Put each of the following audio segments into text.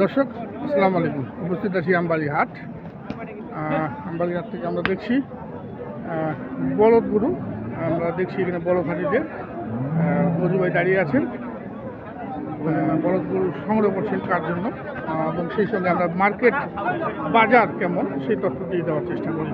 দর্শক আসসালামু আলাইকুম। উপস্থিত আছি আমবাড়ি হাট আমবাড়ি হাট থেকে আমরা দেখছি বলদ গরু। আমরা দেখছি এখানে বলদ হাটিতে আহ, ভাই দাঁড়িয়ে আছেন। বলদ গরু সংগ্রহ করছেন কার জন্য? এবং সেই সঙ্গে আমরা মার্কেট বাজার কেমন সেই তথ্য দিয়ে দেওয়ার চেষ্টা করি।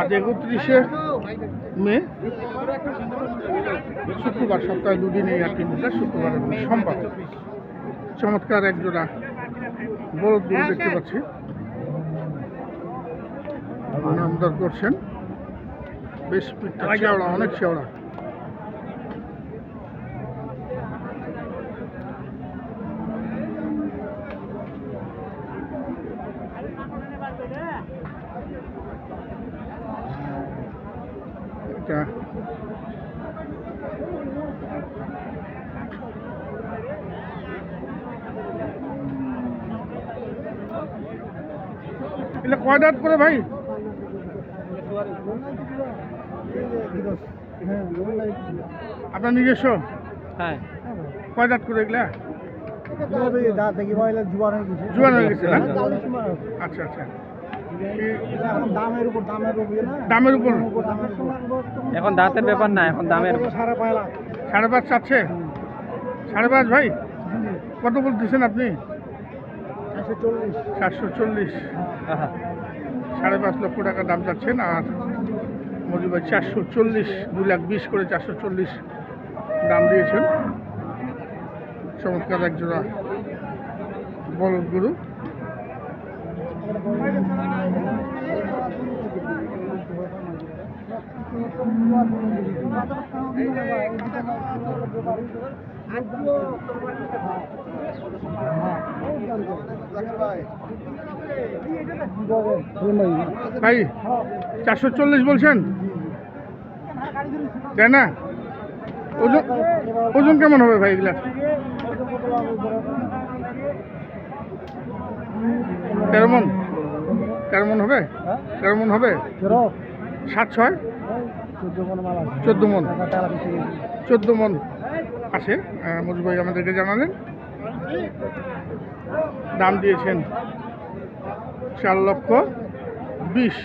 আজ একত্রিশে মে শুক্রবার সপ্তাহে দুদিন এই বসে শুক্রবার সোমবার। চমৎকার এক বলদ গরু দেখতে পাচ্ছি। আমদার করছেন। বেশ পিঠটা চেওড়া অনেক চেওড়া এটা এটা কয় দাঁত করে ভাই? আপনার নিজস্ব? হ্যাঁ। কয় দাঁত করে এগুলা? জুয়ান হয়ে গেছে? আচ্ছা আচ্ছা। দামের উপর। দামের উপর দামের উপর এখন দাঁতের ব্যাপার না এখন দামের সারা পায়লা সাড়ে পাঁচ চাচ্ছে সাড়ে পাঁচ ভাই? কত বলতেছেন আপনি? চল্লিশ। চারশো চল্লিশ। আহা, সাড়ে পাঁচ লক্ষ টাকা দাম চাচ্ছেন আর মজুর ভাই চারশো চল্লিশ দু লাখ বিশ করে চারশো চল্লিশ দাম দিয়েছেন। চমৎকার এক জোড়া বলদ গুরু ভাই, চারশো চল্লিশ বলছেন? তাই না? ওজন ওজন কেমন হবে ভাই এগুলা? তেরো মন? তেরো মন হবে? তেরো মন হবে? সাত ছয়? চোদ্দ মন। চোদ্দ মন। আহ, মজুর ভাই আমাদেরকে জানালেন। দাম দিয়েছেন চার লক্ষ বিশ।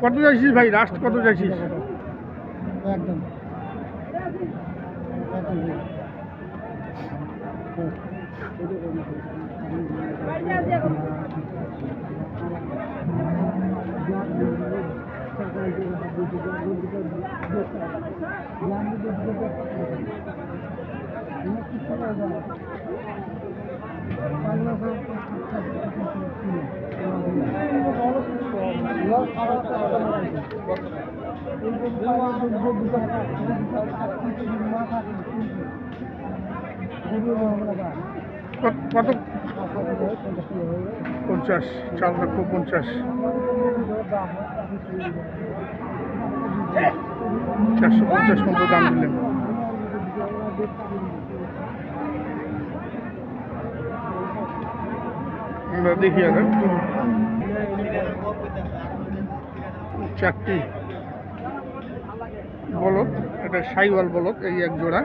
কত চাইছিস ভাই? লাস্ট কত চাইছিস একদম। কত- পঞ্চাশ চার লক্ষ পঞ্চাশ। চারশো পঞ্চাশ মতো দাম দিলেন আমরা দেখি আর চারটি বলদ এটা সাইওয়াল বলদ এই এক জোড়া।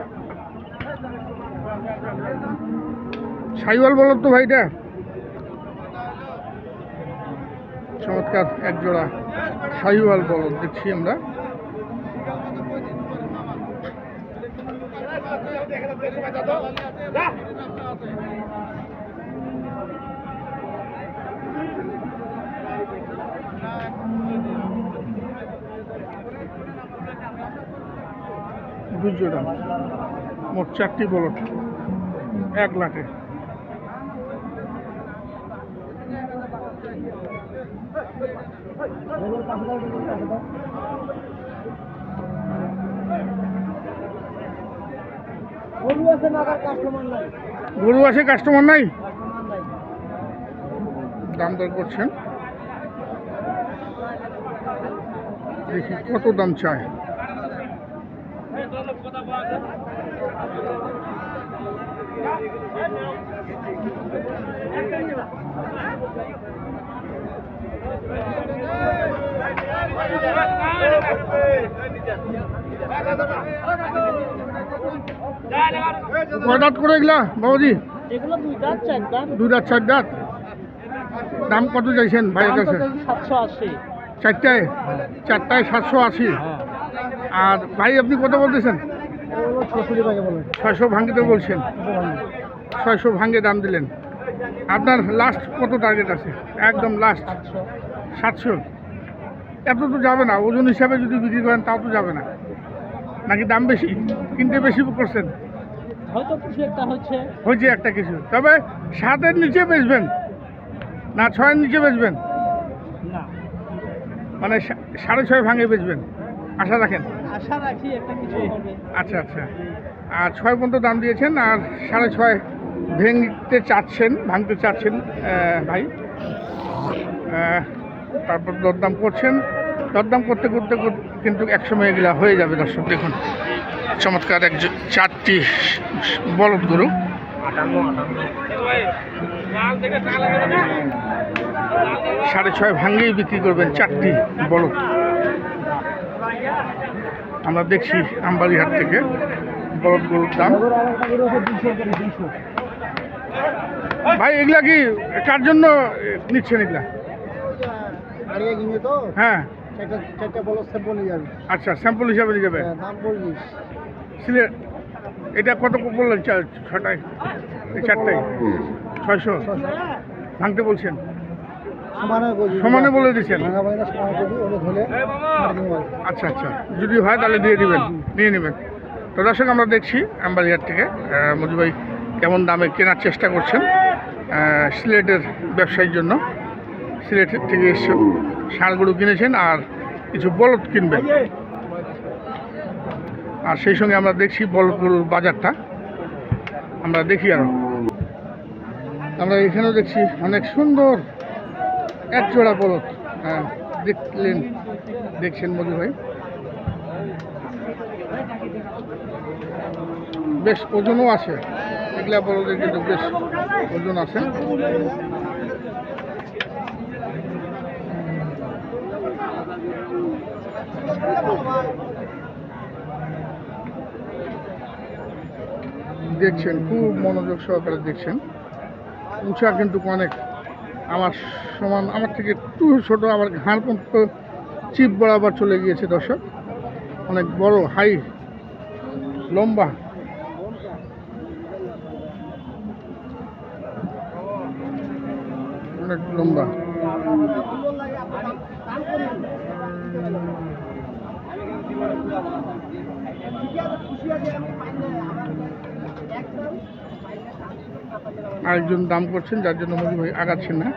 সাইওয়াল বলদ তো ভাইটা? চমৎকার, এক জোড়া সাইওয়াল বলদ দেখছি আমরা। দুই মোট চারটি বলদ। এক লাখে। গরু আছে কাস্টমার নাই? দাম দর করছেন। দেখি কত দাম চায়। কয় দাঁত করে এগুলা বাবাজি? এগুলো দুই দাঁত চার দাঁত। দুই দাঁত চার দাঁত? দাম কত চাইছেন ভাইয়ের কাছে? সাতশো আশি। চারটায়? চারটায় সাতশো আশি। আর ভাই আপনি কত বলতেছেন? ছয়শো ভাঙ্গিতে বলছেন। ছয়শো ভাঙ্গে দাম দিলেন। আপনার লাস্ট কত টার্গেট আছে? একদম লাস্ট সাতশো। এত তো যাবে না। ওজন হিসাবে যদি বিক্রি করেন তাও তো যাবে না। নাকি দাম বেশি? কিনতে বেশি করছেন? হয়তো কিছু একটা হচ্ছে। হয়েছে একটা কিছু। তবে সাতের নিচে বেচবেন? না ছয়ের নিচে বেচবেন? না। মানে সাড়ে ছয় ভাঙে বেচবেন? আশা রাখেন? আশা রাখি একটা কিছু হবে। আচ্ছা আচ্ছা। আর ছয় পর্যন্ত দাম দিয়েছেন আর সাড়ে ছয় ভেঙতে চাচ্ছেন ভাঙতে চাচ্ছেন ভাই। তারপর দরদাম করছেন। দরদাম করতে করতে কিন্তু একসময় এগুলা হয়ে যাবে দর্শক দেখুন। চমৎকার এক চারটি বলদ গরু। সাড়ে ছয় ভাঙ্গেই বিক্রি করবেন চারটি বলদ। আমরা দেখছি আমবাড়িহাট থেকে বলদ গরুর দাম। ভাই এগুলা কি কার জন্য নিচ্ছেন এগুলা? হ্যাঁ। আচ্ছা স্যাম্পল হিসাবে নিয়ে যাবে। হ্যাঁ, সিলেট এটা কত বললেন? ছটায় চারটায়? ছয়শো? ভাঙতে বলছেন? সমানে বলে দিচ্ছেন আচ্ছা আচ্ছা। যদি হয় তাহলে দিয়ে দিবেন নিয়ে নেবেন। তো দর্শক আমরা দেখছি আমবাড়িহাট থেকে আহ, মজু ভাই কেমন দামে কেনার চেষ্টা করছেন সিলেটের ব্যবসায়ীর জন্য। সিলেট থেকে এসে ষাঁড়গুলো কিনেছেন আর কিছু বলদ কিনবেন। আর সেই সঙ্গে আমরা দেখছি বলদগুলোর বাজারটা। আমরা দেখি আরও। আমরা এখানেও দেখছি অনেক সুন্দর এক জোড়া বলদ হ্যাঁ দেখলেন, দেখছেন মধু ভাই। বেশ ওজনও আছে, এগুলা বলদের কিন্তু বেশ ওজন আছে। দেখছেন, খুব মনোযোগ সহকারে দেখছেন। উঁচা কিন্তু অনেক। আমার সমান, আমার থেকে একটু ছোটো, আমার ঘাড় পর্যন্ত চিপ বরাবর চলে গিয়েছে, দর্শক। অনেক বড়, হাই, লম্বা। অনেক লম্বা। আরেকজন দাম করছেন যার জন্য মধু ভাই আগাচ্ছেন না।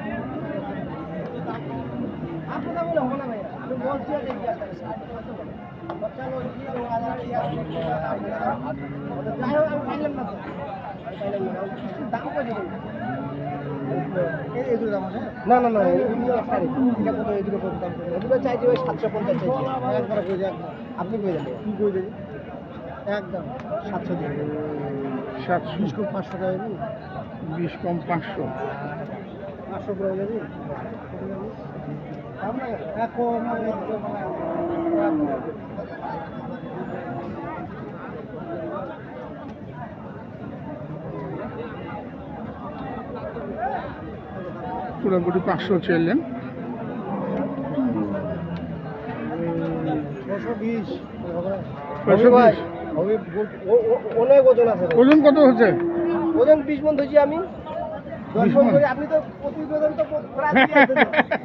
না না চাইছে ওই সাতশো পঞ্চাশ আপনি কই যাবেন? কি কই যাবেন একদম সাতশো সাতশো। পাঁচশো টাকা বিশ কম পাঁচশো। পাঁচশো করে যাবি? দাম না এক কম পুরোপুরি পাঁচশো চাইলেন ওজন কত হচ্ছে? ওজন বিশ মন ধরছি আমি। দশ 20 মণ? করে আপনি তো প্রতিবেদন তো।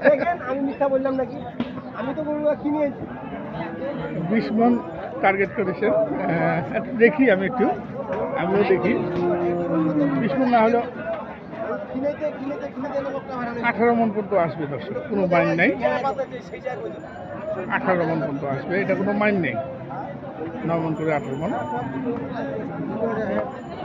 দেখেন আমি মিথ্যা বললাম নাকি? আমি তো গরুগুলো কিনে এনেছি বিশ মন টার্গেট করেছেন আহ, দেখি আমি একটু। আমিও দেখি। বিশ মন না হলেও আঠারো মন পর্যন্ত আসবে দর্শক কোনো মাইন নেই। আঠারো মন পর্যন্ত আসবে এটা কোনো মাইন নেই। ন মন করে আঠারো মন।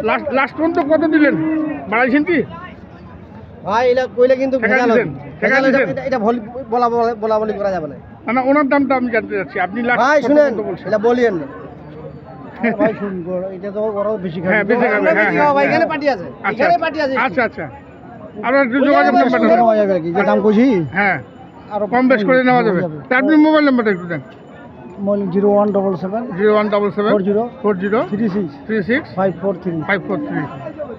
লাস্ট লাস্ট পর্যন্ত কত দিলেন? বাড়াইছেন কি? ভাই এটা কইলে কিন্তু এটা- বলা বলা- করা যাবে না। ওনার দামটা আমি জানতে চাচ্ছি। আপনি ভাই শুনেন এটা বলিয়েন না। ভাই শুন এটা তো বড় বেশি হ্যাঁ, বেশি খাবে, হ্যাঁ, বেশি হ্যাঁ, খাব ভাই, হ্যাঁ। এখানে পার্টি আছে আচ্ছা এখানে পার্টি আছে। আচ্ছা আচ্ছা। আপনার একটু যোগাযোগ নাম্বারটা দেন। যে দাম কইছি? হ্যাঁ আরও কম বেশ করে নেওয়া যাবে। আপনি মোবাইল নাম্বারটা একটু দেন। Zero one double seven zero one double seven four zero four zero three six three six five four three five four three.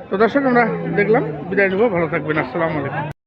তো দর্শক আমরা দেখলাম বিদায় নেব ভালো থাকবেন আসসালামু আলাইকুম।